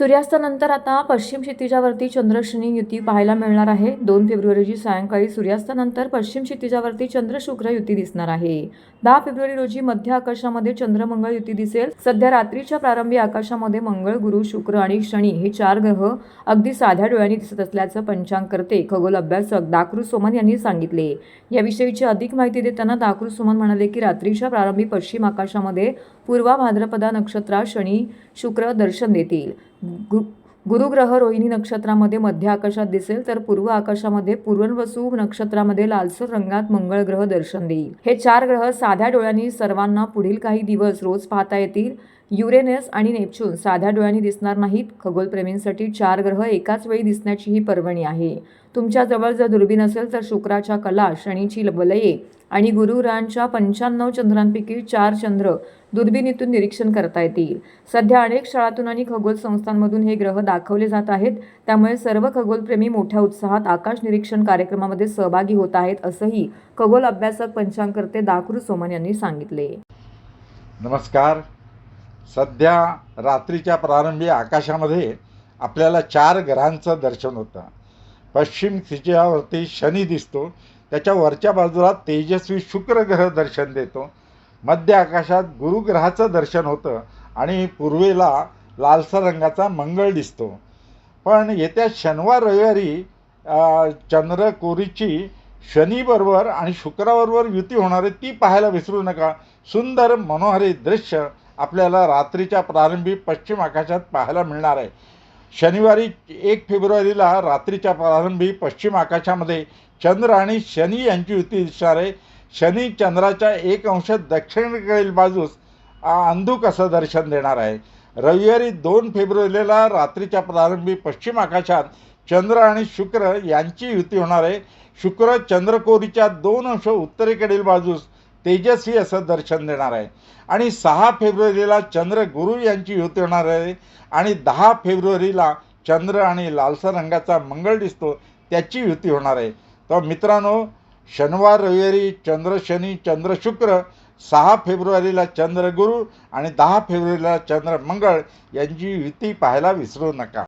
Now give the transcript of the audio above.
सूर्यास्तानंतर आता पश्चिम क्षितिजावरती चंद्रशनी युती पाहायला मिळणार आहे. दोन फेब्रुवारीची सायंकाळी सूर्यास्तानंतर पश्चिम क्षितिजावरती चंद्र शुक्र युती दिसणार आहे. दहा फेब्रुवारी रोजी मध्य आकाशामध्ये चंद्रमंगळ युती दिसेल. सध्या रात्रीच्या प्रारंभी आकाशामध्ये मंगळ गुरु शुक्र आणि शनी हे चार ग्रह अगदी साध्या डोळ्यांनी दिसत असल्याचं पंचांगकर्ते खगोल अभ्यासक दाकरू सोमन यांनी सांगितले. याविषयीची अधिक माहिती देताना दाकरू सोमन म्हणाले की रात्रीच्या प्रारंभी पश्चिम आकाशामध्ये पूर्वा भाद्रपदा नक्षत्रात शनी शुक्र दर्शन देतील. गु गुरुग्रह रोहिणी नक्षत्रामध्ये मध्य आकाशात दिसेल तर पूर्व आकाशामध्ये पूर्ववसू नक्षत्रामध्ये लालसर रंगात मंगळ ग्रह दर्शन देईल. हे चार ग्रह साध्या डोळ्यांनी सर्वांना पुढील काही दिवस रोज पाहता येतील. युरेनस आणि नेपच्यून साध्या डोळ्यांनी दिसणार नाहीत. खगोलप्रेमींसाठी चार ग्रह एकाच वेळी दिसण्याची ही पर्वणी आहे. तुमच्या जवळ जर दुर्बीण असेल तर शुक्राच्या कला शनीची वलये आणि गुरुरांच्या पंच्याण्णव चंद्रांपैकी चार चंद्र दुर्बिणीतून निरीक्षण करता येतील. सध्या अनेक शाळातून आणि खगोल संस्थांमधून हे ग्रह दाखवले जात आहेत. त्यामुळे सर्व खगोलप्रेमी मोठ्या उत्साहात आकाश निरीक्षण कार्यक्रमामध्ये सहभागी होत आहेत असंही खगोल अभ्यासक पंचांगकर्ते दाकृ सोमन यांनी सांगितले. नमस्कार. सध्या रात्रीच्या प्रारंभी आकाशामध्ये आपल्याला चार ग्रहांचं दर्शन होतं. पश्चिम खिच्यावरती शनी दिसतो त्याच्या वरच्या बाजूला तेजस्वी शुक्र ग्रह दर्शन देतो. मध्य आकाशात गुरुग्रहाचं दर्शन होतं आणि पूर्वेला लालसर रंगाचा मंगळ दिसतो. पण येत्या शनिवार रविवारी चंद्रकोरीची शनीबरोबर आणि शुक्राबरोबर युती होणार आहे ती पाहायला विसरू नका. सुंदर मनोहरी दृश्य आपल्याला रात्रीच्या प्रारंभी पश्चिम आकाशात पाहायला मिळणार आहे. शनिवारी एक फेब्रुवारीला रात्रीच्या प्रारंभी पश्चिम आकाशामध्ये चंद्र आणि शनी यांची युती दिसणार आहे. शनी चंद्राच्या एक अंश दक्षिणेकडील बाजूस अंधुक असं दर्शन देणार आहे. रविवारी दोन फेब्रुवारीला रात्रीच्या प्रारंभी पश्चिम आकाशात चंद्र आणि शुक्र यांची युती होणार आहे. शुक्र चंद्रकोरीच्या दोन अंश उत्तरेकडील बाजूस तेजस्वी असं दर्शन देणार आहे. आणि सहा फेब्रुवारीला चंद्र गुरु यांची युती होणार आहे. आणि दहा फेब्रुवारीला चंद्र आणि लालसा रंगाचा मंगळ दिसतो त्याची युती होणार आहे. तर मित्रांनो शनिवार रविवारी चंद्र शनी चंद्र शुक्र सहा फेब्रुवारीला चंद्रगुरू आणि दहा फेब्रुवारीला चंद्र मंगळ यांची युती पाहायला विसरू नका.